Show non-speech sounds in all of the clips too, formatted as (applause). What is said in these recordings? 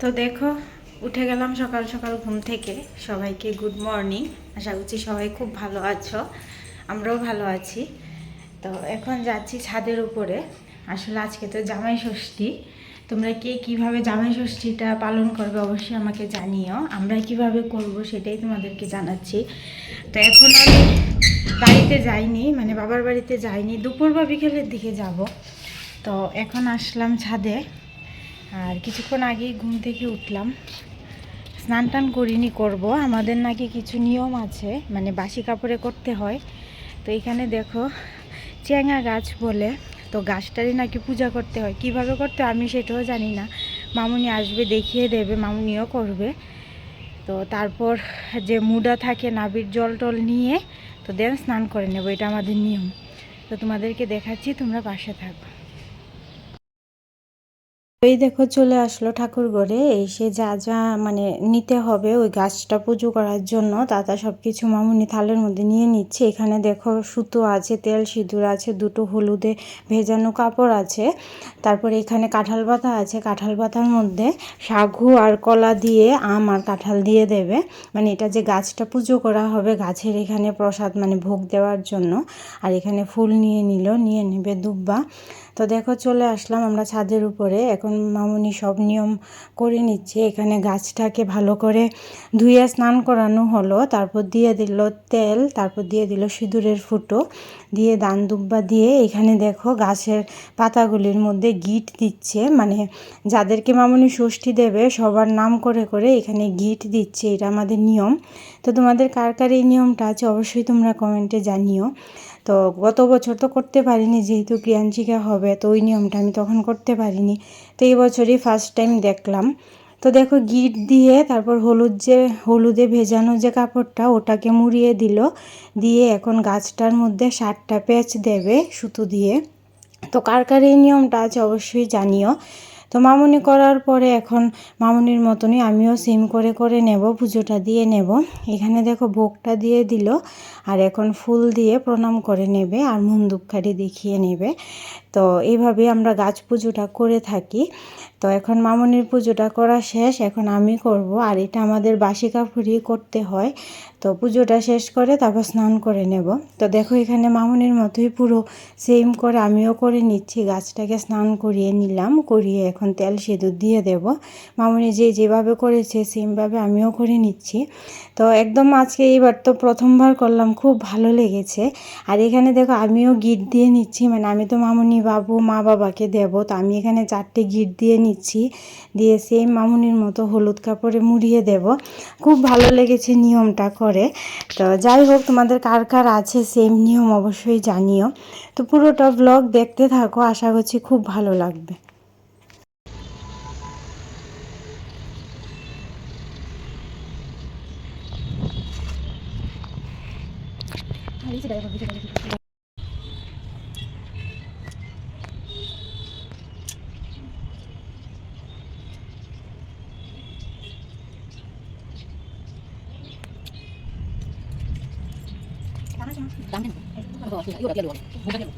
তো দেখো, উঠে গেলাম সকাল সকাল ঘুম থেকে। সবাইকে গুড মর্নিং আশা করছি সবাই খুব ভালো আছো। আমরাও ভালো আছি। তো এখন যাচ্ছি ছাদের উপরে। আসলে আজকে তো জামাই ষষ্ঠী। তোমরা কে কীভাবে জামাই ষষ্ঠীটা পালন করবে অবশ্যই আমাকে জানিও। আমরা কীভাবে করব সেটাই তোমাদেরকে জানাচ্ছি। তো এখন আমি বাড়িতে যাইনি মানে বাবার বাড়িতে যাইনি। দুপুর বা বিকেলের দিকে যাব। তো এখন আসলাম ছাদে। আর কিছুক্ষণ আগেই ঘুম থেকে উঠলাম। স্নান টান করিনি, করব। আমাদের নাকি কিছু নিয়ম আছে মানে বাসি কাপড়ে করতে হয়। তো এখানে দেখো চেঙা গাছ বলে, তো গাছটারই নাকি পূজা করতে হয়। কীভাবে করতে আমি সেটাও জানি না। মামুনি আসবে, দেখিয়ে দেবে, মামুনিও করবে। তো তারপর যে মুডা থাকে নাবির জল টল নিয়ে, তো দেন স্নান করে নেব, এটা আমাদের নিয়ম। তো তোমাদেরকে দেখাচ্ছি, তোমরা পাশে থাকো। এই দেখো চলে আসলো ঠাকুর ঘরে, এসে যা যা মানে নিতে হবে ওই গাছটা পুজো করার জন্য দাদা সব কিছু মামুনি থালের মধ্যে নিয়ে নিচ্ছে। এখানে দেখো সুতো আছে, তেল সিঁদুর আছে, দুটো হলুদে ভেজানো কাপড় আছে। তারপরে এখানে কাঁঠাল পাতা আছে, কাঁঠাল পাতার মধ্যে সাগু আর কলা দিয়ে আম আর কাঁঠাল দিয়ে দেবে। মানে এটা যে গাছটা পুজো করা হবে গাছের এখানে প্রসাদ মানে ভোগ দেওয়ার জন্য। আর এখানে ফুল নিয়ে নিল, নিয়ে নেবে দুব্বা। তো দেখো চলে আসলাম আমরা ছাদের উপরে। এখন মামুনি সব নিয়ম করে নিচ্ছে। এখানে গাছটাকে ভালো করে ধুয়ে স্নান করানো হলো, তারপর দিয়ে দিল তেল, তারপর দিয়ে দিল সিঁদুরের ফুটো। দিয়ে দান দুব্বা দিয়ে এখানে দেখো গাছের পাতাগুলির মধ্যে গিট দিচ্ছে। মানে যাদেরকে মামনি ষষ্ঠী দেবে, সবার নাম করে করে এখানে গিট দিচ্ছে। এটা আমাদের নিয়ম। তো তোমাদের কার কার এই নিয়মটা আছে অবশ্যই তোমরা কমেন্টে জানিও। তো গত বছর তো করতে পারিনি, যেহেতু ক্রিয়াঞ্চিকা হবে, তো ওই নিয়মটা আমি তখন করতে পারিনি। তো এই বছরই ফার্স্ট টাইম দেখলাম। তো দেখো গিট দিয়ে তারপর হলুদ যে, হলুদে ভেজানো যে কাপড়টা, ওটাকে মুড়িয়ে দিল। দিয়ে এখন গাছটার মধ্যে সাতটা প্যাচ দেবে সুতো দিয়ে। তো কার কার এই নিয়মটা আছে অবশ্যই জানিও। তো মামনি করার পরে এখন মামনির মতনই আমিও সিম করে করে নেব, পুজোটা দিয়ে নেব। এখানে দেখো ভোগটা দিয়ে দিল, আর এখন ফুল দিয়ে প্রণাম করে নেবে আর মুন্দুকখারি দেখিয়ে নেবে। তো এইভাবে আমরা গাছ পুজোটা করে থাকি। তো এখন মামনির পুজোটা করা শেষ, এখন আমি করব। আর এটা আমাদের বাসি কাপড়ই করতে হয়। তো পুজোটা শেষ করে তারপর স্নান করে নেব। তো দেখো এখানে মামনির মতোই পুরো সেম করে আমিও করে নিচ্ছি। গাছটাকে স্নান করিয়ে নিলাম, করিয়ে এখন তেল সিঁদুর দিয়ে দেব। মামনি যে যেভাবে করেছে সেমভাবে আমিও করে নিচ্ছি। তো একদম আজকে এইবার তো প্রথমবার করলাম, খুব ভালো লেগেছে। আর এখানে দেখো আমিও গিট দিয়ে নিচ্ছি। মানে আমি তো মামুনি বাবু, মা বাবাকে দেব। তো আমি এখানে চারটে গিট দিয়ে নিচ্ছি। দিয়ে সেম মামুনির মতো হলুদ কাপড়ে মুড়িয়ে দেব। খুব ভালো লেগেছে নিয়মটা করে। তো যাই হোক, তোমাদের কার কার আছে সেম নিয়ম অবশ্যই জানিও। তো পুরোটা ব্লগ দেখতে থাকো, আশা করছি খুব ভালো লাগবে। Yun, at yan yun. Bukan yun.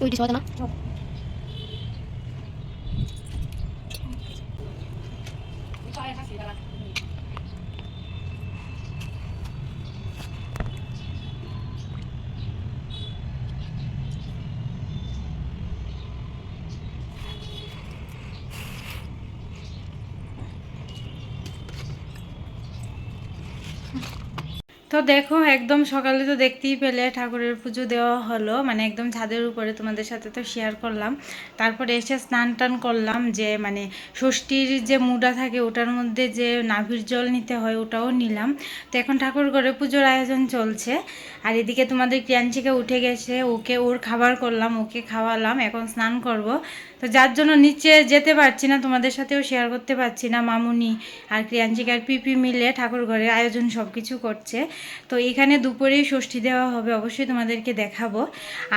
Uy, disuwata na. Oh. তো দেখো, একদম সকালে তো দেখতেই পেলে ঠাকুরের পুজো দেওয়া হলো। মানে একদম ছাদের উপরে তোমাদের সাথে তো শেয়ার করলাম। তারপরে এসে স্নান টান করলাম যে মানে ষষ্ঠীর যে মুডা থাকে ওটার মধ্যে যে নাভির জল নিতে হয় ওটাও নিলাম। তো এখন ঠাকুর ঘরে পুজোর আয়োজন চলছে। আর এদিকে তোমাদের ক্রিয়াঞ্চিকা উঠে গেছে, ওকে ওর খাবার করলাম, ওকে খাওয়ালাম, এখন স্নান করব। তো যার জন্য নিচে যেতে পারছি না, তোমাদের সাথেও শেয়ার করতে পারছি না। মামুনি আর ক্রিয়াঞ্চিকা আর পিপি মিলে ঠাকুর ঘরের আয়োজন সব কিছু করছে। তো এখানে দুপুরেই ষষ্ঠী দেওয়া হবে, অবশ্যই তোমাদেরকে দেখাবো।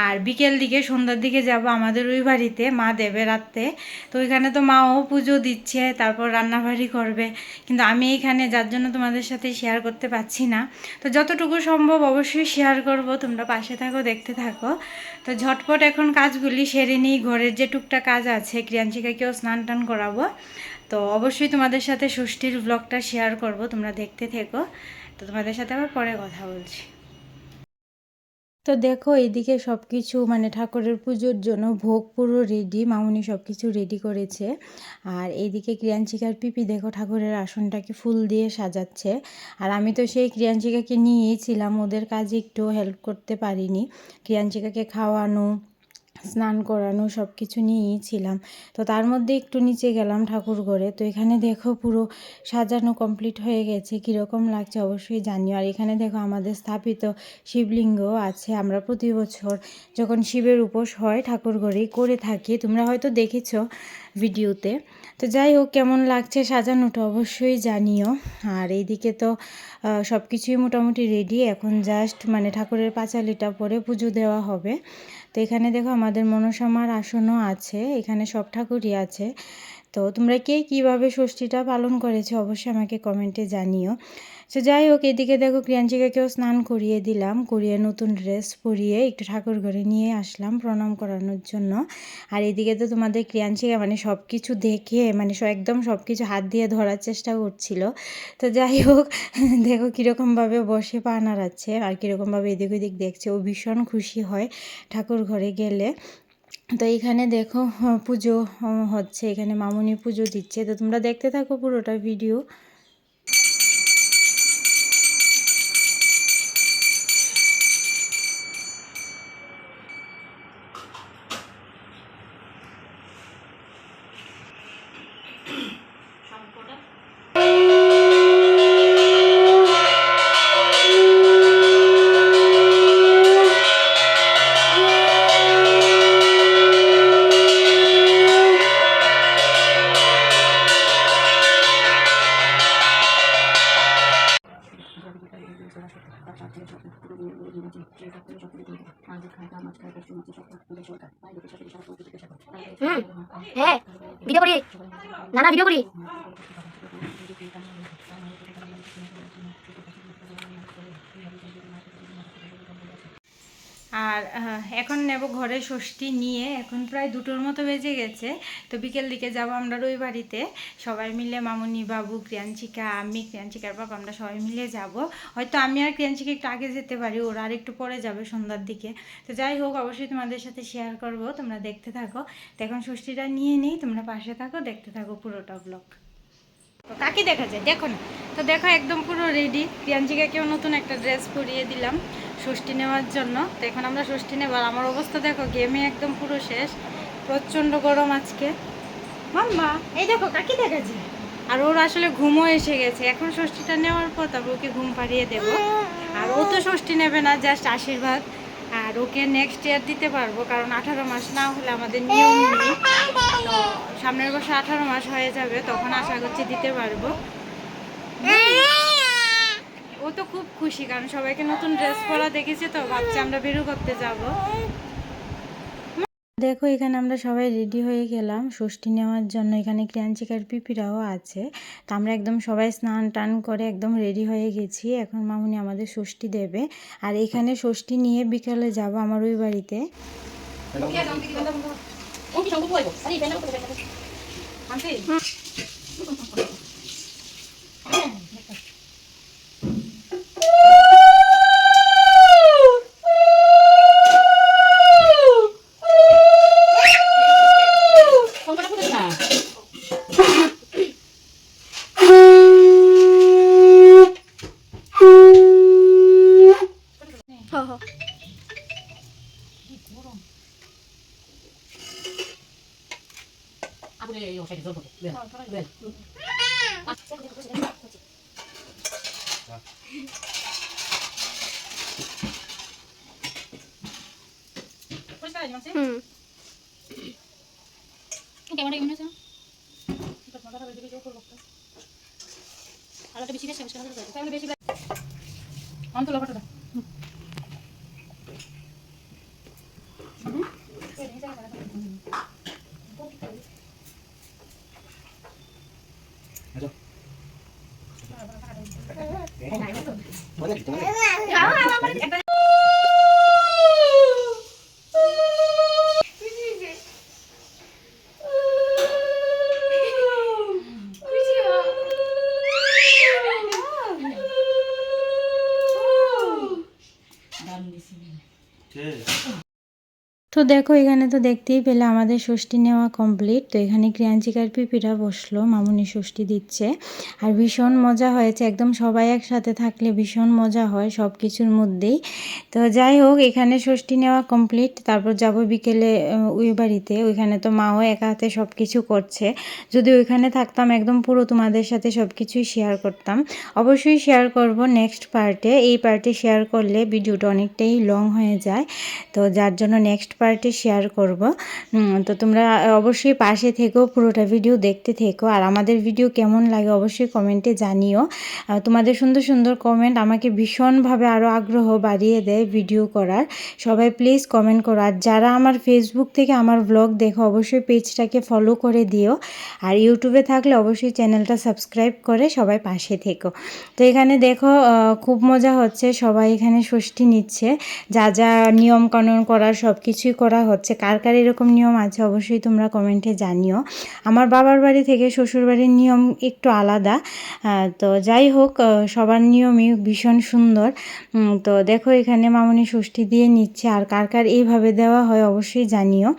আর বিকেল দিকে, সন্ধ্যার দিকে যাব আমাদের ওই বাড়িতে, মা দেবে রাত্রে। তো ওইখানে তো মাও পুজো দিচ্ছে, তারপর রান্নাবাড়ি করবে। কিন্তু আমি এখানে যার জন্য তোমাদের সাথে শেয়ার করতে পারছি না। তো যতটুকু সম্ভব অবশ্যই শেয়ার করব, তোমরা পাশে থাকো, দেখতে থাকো। তো ঝটপট এখন কাজগুলি সেরে নিই, ঘরের যে টুকটাক কাজ আছে, ক্রিয়াঞ্চিকাকেও স্নান টান করাবো। তো অবশ্যই তোমাদের সাথে ষষ্ঠীর ব্লগটা শেয়ার করব, তোমরা দেখতে থেকো। তো তোমাদের সাথে আবার পরে কথা বলছি। তো দেখো, এইদিকে সব কিছু মানে ঠাকুরের পুজোর জন্য ভোগ পুরো রেডি মামুনি সব কিছু রেডি করেছে। আর এইদিকে ক্রিয়াঞ্চিকার পিপি, দেখো ঠাকুরের আসনটাকে ফুল দিয়ে সাজাচ্ছে। আর আমি তো সেই ক্রিয়াঞ্চিকাকে নিয়েই ছিলাম, ওদের কাজে একটু হেল্প করতে পারিনি। ক্রিয়াঞ্চিকাকে খাওয়ানো স্নান করানো সব কিছু নিয়েই ছিলাম তো তার মধ্যে একটু নিচে গেলাম ঠাকুর ঘরে। তো এখানে দেখো পুরো সাজানো কমপ্লিট হয়ে গেছে, কীরকম লাগছে অবশ্যই জানিও। আর এখানে দেখো আমাদের স্থাপিত শিবলিঙ্গ আছে। আমরা প্রতি বছর যখন শিবের উপোস হয় ঠাকুর ঘরেই করে থাকি। তোমরা হয়তো দেখেছ ভিডিওতে। তো যাই হোক, কেমন লাগছে সাজানোটা অবশ্যই জানিও। আর এইদিকে তো সব কিছুই মোটামুটি রেডি এখন জাস্ট মানে ঠাকুরের পাঁচালিটা পরে পুজো দেওয়া হবে। তো এখানে দেখো আমাদের মনসামার আসনও আছে এখানে সব ঠাকুরই আছে। তো তোমরা কে কীভাবে ষষ্ঠীটা পালন করেছ অবশ্যই আমাকে কমেন্টে জানিও। তো যাই হোক, এদিকে দেখো প্রিয়াঞ্চিকাকেও স্নান করিয়ে দিলাম, করিয়ে নতুন ড্রেস পরিয়ে একটু ঠাকুর ঘরে নিয়ে আসলাম প্রণাম করানোর জন্য। আর এদিকে তো তোমাদের ক্রিয়াঞ্চিকা মানে সব কিছু দেখে মানে স- একদম সব কিছু হাত দিয়ে ধরার চেষ্টা করছিল। তো যাই হোক, (laughs) দেখো কীরকমভাবে বসে পা নাড়াচ্ছে আর কীরকমভাবে এদিক ওদিক দেখছে। ও ভীষণ খুশি হয় ঠাকুর ঘরে গেলে। তো এখানে দেখো পুজো হচ্ছে। এখানে মামুনি পুজো দিচ্ছে। তো তোমরা দেখতে থাকো পুরোটা ভিডিও ভিডিও করি? না না ভিডিও করি? আর এখন নেব ঘরে ষষ্ঠী নিয়ে। এখন প্রায় দুটোর মতো বেজে গেছে। তো বিকেল দিকে যাব আমরা ওই বাড়িতে। সবাই মিলে মামুনি বাবু, ক্রিয়াঞ্চিকা, আমি, ক্রিয়াঞ্চিকার বাবা, আমরা সবাই মিলে যাব। হয়তো আমি আর ক্রিয়াঞ্চিকা একটু আগে যেতে পারি, ওরা আর একটু পরে যাবে সন্ধ্যার দিকে। তো যাই হোক, অবশ্যই তোমাদের সাথে শেয়ার করব। তোমরা দেখতে থাকো। তো এখন ষষ্ঠীটা নিয়ে নিই, তোমরা পাশে থাকো, দেখতে থাকো পুরোটা ব্লগ তো কাকে দেখা যায়? দেখো না। তো দেখো একদম পুরো রেডি প্রিয়াঞ্চিকাকেও নতুন একটা ড্রেস পরিয়ে দিলাম। ষষ্ঠী নেওয়ার জন্য। তো এখন আমরা ষষ্ঠী নেব। আর আমার অবস্থা দেখো গেমে একদম পুরো শেষ। প্রচণ্ড গরম আজকে। মাম্মা, এই দেখো, কাকি দেখা যায় আর ওর আসলে ঘুমও এসে গেছে। এখন ষষ্ঠীটা নেওয়ার পর তারপর ওকে ঘুম পাড়িয়ে দেব। আর ও তো ষষ্ঠী নেবে না জাস্ট আশীর্বাদ। আর ওকে নেক্সট ইয়ার দিতে পারব, কারণ আঠারো মাস না হলে আমাদের নিয়ম নেই। সামনের বছর আঠারো মাস হয়ে যাবে, তখন আশা করছি দিতে পারব। তো খুব খুশি কারণ সবাইকে নতুন ড্রেস পরা দেখেছে তো ভাবছি আমরা বেরো করতে যাব। দেখো এখানে আমরা সবাই রেডি হয়ে গেলাম ষষ্ঠী নেওয়ার জন্য। এখানে ক্রিয়াঞ্চিকার পিপিরাও আছে। তো আমরা একদম সবাই স্নান টান করে একদম রেডি হয়ে গেছি। এখন মামুনি আমাদের ষষ্ঠী দেবে। আর এখানে ষষ্ঠী নিয়ে বিকালে যাব আমার ওই বাড়িতে। হুম কেমন কেমন আছে আলোটা বেশি গেছে তাহলে বেশি অন্ত লবটা Bueno, que দেখো, এখানে তো দেখতেই পেলে আমাদের ষষ্ঠী নেওয়া কমপ্লিট তো এখানে ক্রিয়াঞ্চিকার পিপিরা বসল, মামুনি ষষ্ঠী দিচ্ছে। আর ভীষণ মজা হয়েছে, একদম সবাই একসাথে থাকলে ভীষণ মজা হয় সব কিছুর মধ্যেই। তো যাই হোক, এখানে ষষ্ঠী নেওয়া কমপ্লিট তারপর যাব বিকেলে ওই বাড়িতে। ওইখানে তো মাও একা হাতে সব কিছু করছে। যদি ওইখানে থাকতাম, একদম পুরো তোমাদের সাথে সব কিছুই শেয়ার করতাম। অবশ্যই শেয়ার করব নেক্সট পার্টে এই পার্টে শেয়ার করলে ভিডিওটা অনেকটাই লং হয়ে যায়। তো যার জন্য নেক্সট পার্টে শেয়ার করব। তো তোমরা অবশ্যই পাশে থেকেও পুরোটা ভিডিও দেখতে থেকো। আর আমাদের ভিডিও কেমন লাগে অবশ্যই কমেন্টে জানিও। তোমাদের সুন্দর সুন্দর কমেন্ট আমাকে ভীষণভাবে আরও আগ্রহ বাড়িয়ে দেয় ভিডিও করার। সবাই প্লিজ কমেন্ট করো। আর যারা আমার ফেসবুক থেকে আমার ব্লগ দেখো, অবশ্যই পেজটাকে ফলো করে দিও। আর ইউটিউবে থাকলে অবশ্যই চ্যানেলটা সাবস্ক্রাইব করে সবাই পাশে থেকো। তো এখানে দেখো খুব মজা হচ্ছে। সবাই এখানে ষষ্ঠী নিচ্ছে। যা যা নিয়ম কানুন করার সব কিছুই করা হচ্ছে? কার কার এরকম নিয়ম আছে? অবশ্যই তোমরা কমেন্টে জানিও। আমার বাবার বাড়ি থেকে শ্বশুর বাড়ির নিয়ম একটু আলাদা। তো যাই হোক সবার নিয়মই ভীষণ সুন্দর। তো দেখো এখানে মামনি ষষ্ঠী দিয়ে নিচ্ছে। আর কার কার এইভাবে দেওয়া হয় অবশ্যই জানিও।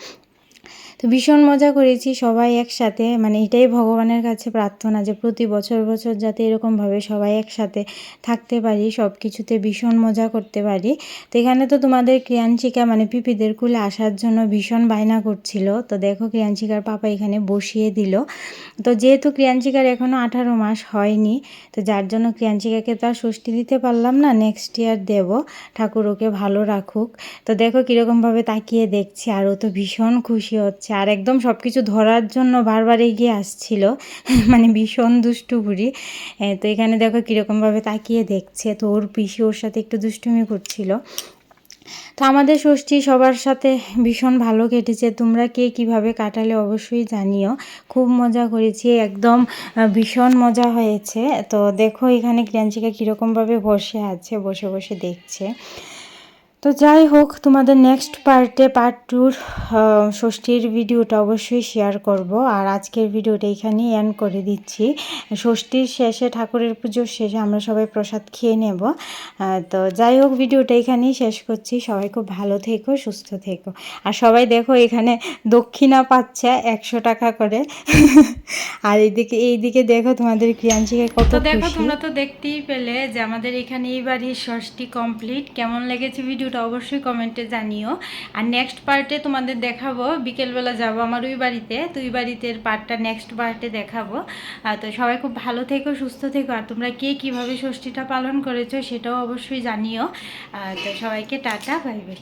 তো ভীষণ মজা করেছি, সবাই একসাথে। মানে এটাই ভগবানের কাছে প্রার্থনা যে প্রতি বছর বছর যাতে এরকমভাবে সবাই একসাথে থাকতে পারি সব কিছুতে ভীষণ মজা করতে পারি। তো এখানে তো তোমাদের ক্রিয়াঞ্চিকা মানে পিপিদের কুলে আসার জন্য ভীষণ বায়না করছিল। তো দেখো ক্রিয়াঞ্চিকার পাপা এখানে বসিয়ে দিল। তো যেহেতু ক্রিয়াঞ্চিকার এখনও আঠারো মাস হয়নি, তো যার জন্য ক্রিয়াঞ্চিকাকে তো আর ষষ্ঠী দিতে পারলাম না নেক্সট ইয়ার দেব। ঠাকুর ওকে ভালো রাখুক। তো দেখো কীরকমভাবে তাকিয়ে দেখছি, আর ও তো ভীষণ খুশি হচ্ছে। আর একদম সব কিছু ধরার জন্য বারবার এগিয়ে আসছিল। (laughs) মানে ভীষণ দুষ্টু বুড়ি তো এখানে দেখো কীরকমভাবে তাকিয়ে দেখছে। তো ওর পিসি ওর সাথে একটু দুষ্টুমি করছিল। তো আমাদের ষষ্ঠী সবার সাথে ভীষণ ভালো কেটেছে। তোমরা কে কীভাবে কাটালে অবশ্যই জানিও। খুব মজা করেছি। একদম ভীষণ মজা হয়েছে। তো দেখো এখানে ক্রিয়াঞ্চিকা কীরকমভাবে বসে আছে, বসে বসে দেখছে। তো যাই হোক তোমাদের নেক্সট পার্টে পার্ট টুর ষষ্ঠীর ভিডিওটা অবশ্যই শেয়ার করব। আর আজকের ভিডিওটা এখানেই এন্ড করে দিচ্ছি। ষষ্ঠীর শেষে ঠাকুরের পুজোর শেষে আমরা সবাই প্রসাদ খেয়ে নেব। তো যাই হোক ভিডিওটা এখানেই শেষ করছি। সবাই খুব ভালো থেকো সুস্থ থেকো। আর সবাই দেখো এখানে দক্ষিণা পাচ্ছে একশো টাকা করে। আর এইদিকে এইদিকে দেখো তোমাদের ক্রিয়াঞ্চিকে কত দেখো তোমরা তো দেখতেই পেলে যে আমাদের এখানে এই বাড়ির ষষ্ঠী কমপ্লিট কেমন লেগেছে ভিডিওটা অবশ্যই কমেন্টে জানিও। আর নেক্সট পার্টে তোমাদের দেখাবো, বিকেলবেলা যাব আমার ওই বাড়িতে তুই বাড়িতে পার্টটা নেক্সট পার্টে দেখাবো। তো সবাই খুব ভালো থেকো, সুস্থ থেকো, আর তোমরা কে কীভাবে ষষ্ঠীটা পালন করেছ সেটাও অবশ্যই জানিও। তো সবাইকে টাটা বাই বাই